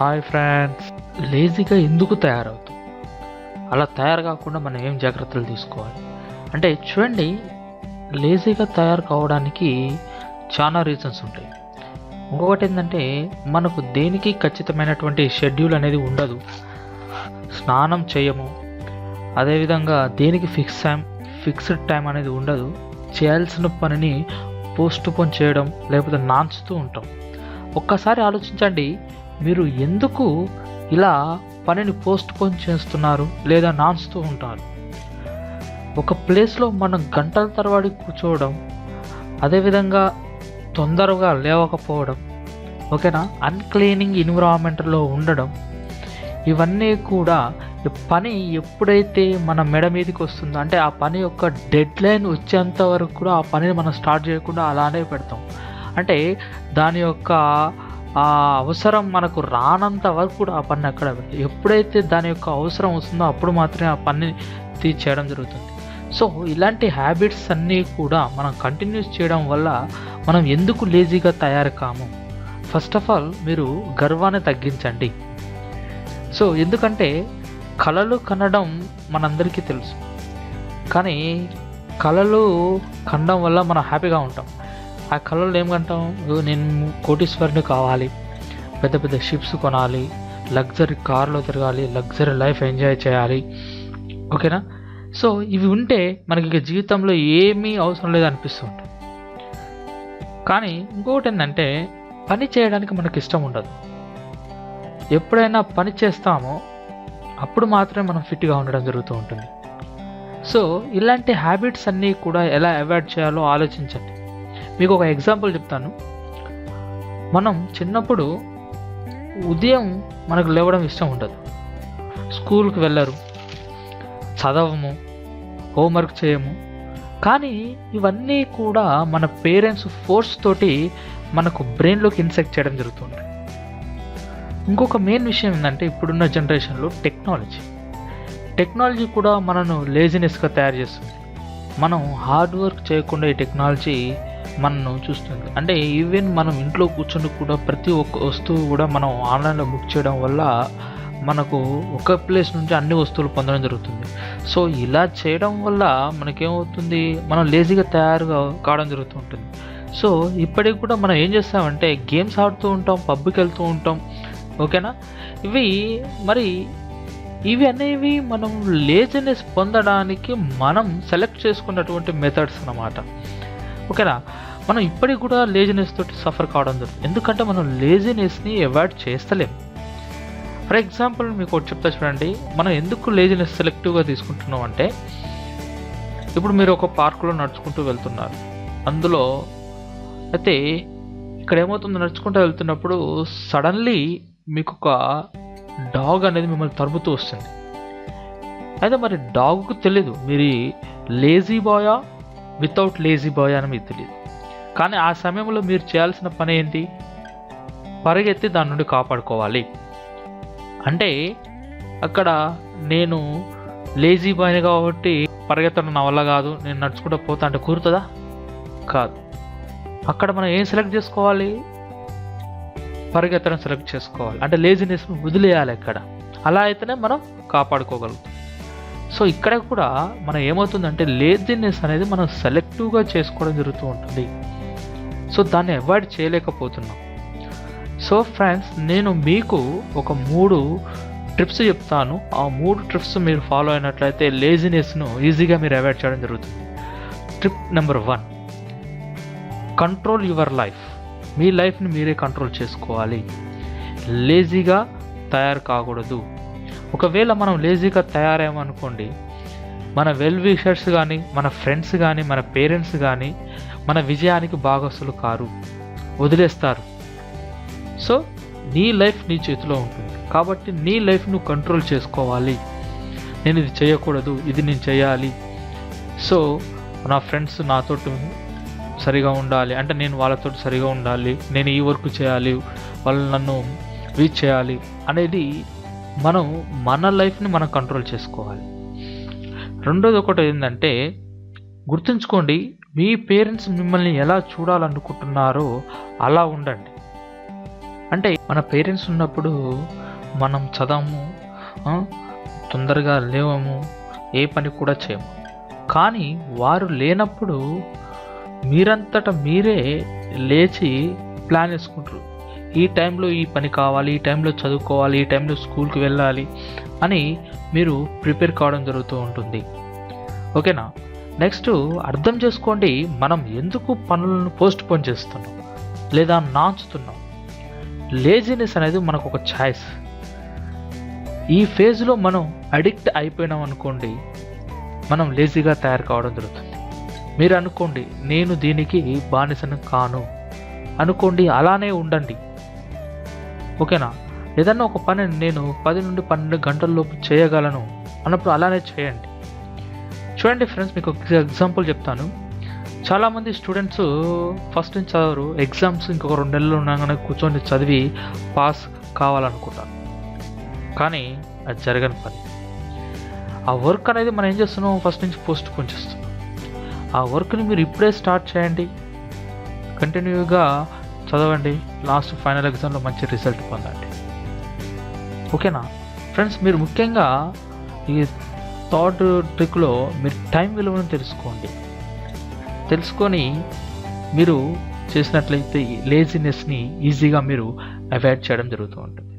Hi friends. లేజీగా ఎందుకు తయారవుతాం? అలా తయారు కాకుండా మనం ఏం జాగ్రత్తలు తీసుకోవాలి? అంటే చూడండి లేజీగా తయారు కావడానికి చాలా రీజన్స్ ఉంటాయి. ఇంకొకటి ఏంటంటే మనకు దేనికి ఖచ్చితమైనటువంటి షెడ్యూల్ అనేది ఉండదు. స్నానం చేయము. అదేవిధంగా దేనికి ఫిక్స్ టైం ఫిక్స్డ్ టైం అనేది ఉండదు. చేయాల్సిన పనిని పోస్ట్ పోన్ చేయడం లేకపోతే నాన్చుతూ ఉంటాం. ఒక్కసారి ఆలోచించండి మీరు ఎందుకు ఇలా పనిని పోస్ట్ పోన్ చేస్తున్నారు లేదా నాన్స్తూ ఉంటారు? ఒక ప్లేస్లో మనం గంటల తరబడి కూర్చోవడం అదేవిధంగా తొందరగా లేవకపోవడం ఓకేనా? అన్క్లీనింగ్ ఎన్విరాన్మెంట్లో ఉండడం ఇవన్నీ కూడా పని ఎప్పుడైతే మన మెడ మీదకి వస్తుందో అంటే ఆ పని యొక్క డెడ్ లైన్ వచ్చేంత వరకు కూడా ఆ పనిని మనం స్టార్ట్ చేయకుండా అలానే పెడతాం. అంటే దాని యొక్క ఆ అవసరం మనకు రానంత వరకు కూడా ఆ పని అక్కడ ఎప్పుడైతే దాని యొక్క అవసరం వస్తుందో అప్పుడు మాత్రమే ఆ పని తీర్చేయడం జరుగుతుంది. సో ఇలాంటి హ్యాబిట్స్ అన్నీ కూడా మనం కంటిన్యూస్ చేయడం వల్ల మనం ఎందుకు లేజీగా తయారు కాము? ఫస్ట్ ఆఫ్ ఆల్ మీరు గర్వాన్ని తగ్గించండి. సో ఎందుకంటే కళలు కనడం మనందరికీ తెలుసు. కానీ కళలు కనడం వల్ల మనం హ్యాపీగా ఉంటాం. ఆ కళలు ఏమంటాం నేను కోటీశ్వరుని కావాలి. పెద్ద పెద్ద షిప్స్ కొనాలి. లగ్జరీ కార్లో తిరగాలి. లగ్జరీ లైఫ్ ఎంజాయ్ చేయాలి. ఓకేనా? సో ఇవి ఉంటే మనకి ఇక జీవితంలో ఏమీ అవసరం లేదు అనిపిస్తుంది కానీ ఇంకొకటి ఏంటంటే పని చేయడానికి మనకు ఇష్టం ఉండదు. ఎప్పుడైనా పని చేస్తామో అప్పుడు మాత్రమే మనం ఫిట్గా ఉండడం జరుగుతూ ఉంటుంది. సో ఇలాంటి హ్యాబిట్స్ అన్నీ కూడా ఎలా అవాయిడ్ చేయాలో ఆలోచించండి. మీకు ఒక ఎగ్జాంపుల్ చెప్తాను. మనం చిన్నప్పుడు ఉదయం మనకు లేవడం ఇష్టం ఉండదు. స్కూల్కి వెళ్ళరు. చదవము హోంవర్క్ చేయము. కానీ ఇవన్నీ కూడా మన పేరెంట్స్ ఫోర్స్ తోటి మనకు బ్రెయిన్లోకి ఇన్సెక్ట్ చేయడం జరుగుతుంది ఇంకొక మెయిన్ విషయం ఏంటంటే ఇప్పుడున్న జనరేషన్లో టెక్నాలజీ. టెక్నాలజీ కూడా మనను లేజినెస్గా తయారు చేస్తుంది. మనం హార్డ్ వర్క్ చేయకుండా ఈ టెక్నాలజీ మనను చూస్తుంది. అంటే ఈవెన్ మనం ఇంట్లో కూర్చొని కూడా ప్రతి ఒక్క వస్తువు కూడా మనం ఆన్లైన్లో బుక్ చేయడం వల్ల మనకు ఒక ప్లేస్ నుంచి అన్ని వస్తువులు పొందడం జరుగుతుంది. సో ఇలా చేయడం వల్ల మనకేమవుతుంది? మనం లేజీగా తయారుగా కావడం జరుగుతూ ఉంటుంది సో ఇప్పటికి కూడా మనం ఏం చేస్తామంటే గేమ్స్ ఆడుతూ ఉంటాం పబ్కి వెళ్తూ ఉంటాం. ఓకేనా? ఇవి మరి ఇవి అనేవి మనం లేజినెస్ పొందడానికి మనం సెలెక్ట్ చేసుకున్నటువంటి మెథడ్స్ అన్నమాట. ఓకేనా? మనం ఇప్పటికి కూడా లేజినెస్ తోటి సఫర్ కావడం జరుగుతుంది. ఎందుకంటే మనం లేజినెస్ని అవాయిడ్ చేస్తలేం. ఫర్ ఎగ్జాంపుల్ మీకు ఒకటి చెప్తా చూడండి. మనం ఎందుకు లేజినెస్ సెలెక్టివ్గా తీసుకుంటున్నాం అంటే ఇప్పుడు మీరు ఒక పార్కులో నడుచుకుంటూ వెళ్తున్నారు. అందులో అయితే ఇక్కడ ఏమవుతుంది? నడుచుకుంటూ వెళ్తున్నప్పుడు సడన్లీ మీకు ఒక డాగ్ అనేది మిమ్మల్ని తరుముతూ వస్తుంది. అయితే మరి డాగ్కు తెలీదు. మీరు లేజీ బాయా వితౌట్ లేజీ బాయ్ అని మీకు తెలియదు కానీ ఆ సమయంలో మీరు చేయాల్సిన పని ఏంటి? పరిగెత్తి దాని నుండి కాపాడుకోవాలి. అంటే అక్కడ నేను లేజీ బాయ్ని కాబట్టి పరిగెత్తడం నా వల్ల కాదు నేను నడుచుకుంటూ పోతా అంటే కుదురుతుందా? కాదు. అక్కడ మనం ఏం సెలెక్ట్ చేసుకోవాలి? పరిగెత్తడం సెలెక్ట్ చేసుకోవాలి. అంటే లేజినెస్ని వదిలేయాలి ఇక్కడ అలా అయితేనే మనం కాపాడుకోగలుగుతాం. సో ఇక్కడ కూడా మనం ఏమవుతుందంటే లేజినెస్ అనేది మనం సెలెక్టివ్గా చేసుకోవడం జరుగుతూ ఉంటుంది. సో దాన్ని అవాయిడ్ చేయలేకపోతున్నాం. సో ఫ్రెండ్స్ నేను మీకు ఒక మూడు ట్రిప్స్ చెప్తాను. ఆ మూడు ట్రిప్స్ మీరు ఫాలో అయినట్లయితే లేజినెస్ను ఈజీగా మీరు అవాయిడ్ చేయడం జరుగుతుంది. Trip number one control your life. మీ లైఫ్ని మీరే కంట్రోల్ చేసుకోవాలి. లేజీగా తయారు కాకూడదు. ఒకవేళ మనం లేజీగా తయారయ్యామనుకోండి మన వెల్ విషర్స్ కానీ మన ఫ్రెండ్స్ కానీ మన పేరెంట్స్ కానీ మన విజయానికి భాగస్సులు కారు. వదిలేస్తారు. సో నీ లైఫ్ నీ చేతిలో ఉంటుంది. కాబట్టి నీ లైఫ్ నువ్వు కంట్రోల్ చేసుకోవాలి. నేను ఇది చేయకూడదు ఇది నేను చేయాలి. సో నా ఫ్రెండ్స్ నాతో సరిగా ఉండాలి. అంటే నేను వాళ్ళతో సరిగా ఉండాలి. నేను ఈ వర్క్ చేయాలి. వాళ్ళు నన్ను రీచ్ చేయాలి. అనేది మనం మన లైఫ్ని మనం కంట్రోల్ చేసుకోవాలి. రెండోది ఒకటి ఏంటంటే గుర్తుంచుకోండి మీ పేరెంట్స్ మిమ్మల్ని ఎలా చూడాలనుకుంటున్నారో అలా ఉండండి. అంటే మన పేరెంట్స్ ఉన్నప్పుడు మనం చదవము తొందరగా లేవము ఏ పని కూడా చేయము. కానీ వారు లేనప్పుడు మీరంతట మీరే లేచి ప్లాన్ వేసుకుంటారు. ఈ టైంలో ఈ పని కావాలి ఈ టైంలో చదువుకోవాలి ఈ టైంలో స్కూల్కి వెళ్ళాలి అని మీరు ప్రిపేర్ కావడం జరుగుతూ ఉంటుంది. ఓకేనా? నెక్స్ట్ అర్థం చేసుకోండి మనం ఎందుకు పనులను పోస్ట్ పోన్ చేస్తున్నాం లేదా నాంచుతున్నాం. లేజినెస్ అనేది మనకు ఒక ఛాయిస్. ఈ ఫేజ్లో మనం అడిక్ట్ అయిపోయినాం అనుకోండి మనం లేజీగా తయారు కావడం జరుగుతుంది. మీరు అనుకోండి నేను దీనికి బానిసను కాను. అనుకోండి అలానే ఉండండి. ఓకేనా? ఏదన్నా ఒక పని నేను పది నుండి పన్నెండు గంటల్లోపు చేయగలను అన్నప్పుడు అలానే చేయండి. చూడండి ఫ్రెండ్స్ మీకు ఒక ఎగ్జాంపుల్ చెప్తాను. చాలామంది స్టూడెంట్స్ ఫస్ట్ నుంచి చదవరు ఎగ్జామ్స్ ఇంకొక రెండు నెలలు ఉండగానే కూర్చొని చదివి పాస్ కావాలనుకుంటారు. కానీ అది జరగని పని. ఆ వర్క్ అనేది మనం ఏం చేస్తున్నాం? ఫస్ట్ నుంచి పోస్ట్ పోన్ చేస్తున్నాం. ఆ వర్క్ని మీరు ఇప్పుడే స్టార్ట్ చేయండి. కంటిన్యూగా చదవండి. లాస్ట్ ఫైనల్ ఎగ్జామ్లో మంచి రిజల్ట్ పొందండి. ఓకేనా? ఫ్రెండ్స్ మీరు ముఖ్యంగా ఈ థర్డ్ ట్రిక్లో మీరు టైం విలువను తెలుసుకోండి. తెలుసుకొని మీరు చేసినట్లయితే లేజినెస్ని ఈజీగా మీరు అవాయిడ్ చేయడం జరుగుతూ ఉంటుంది.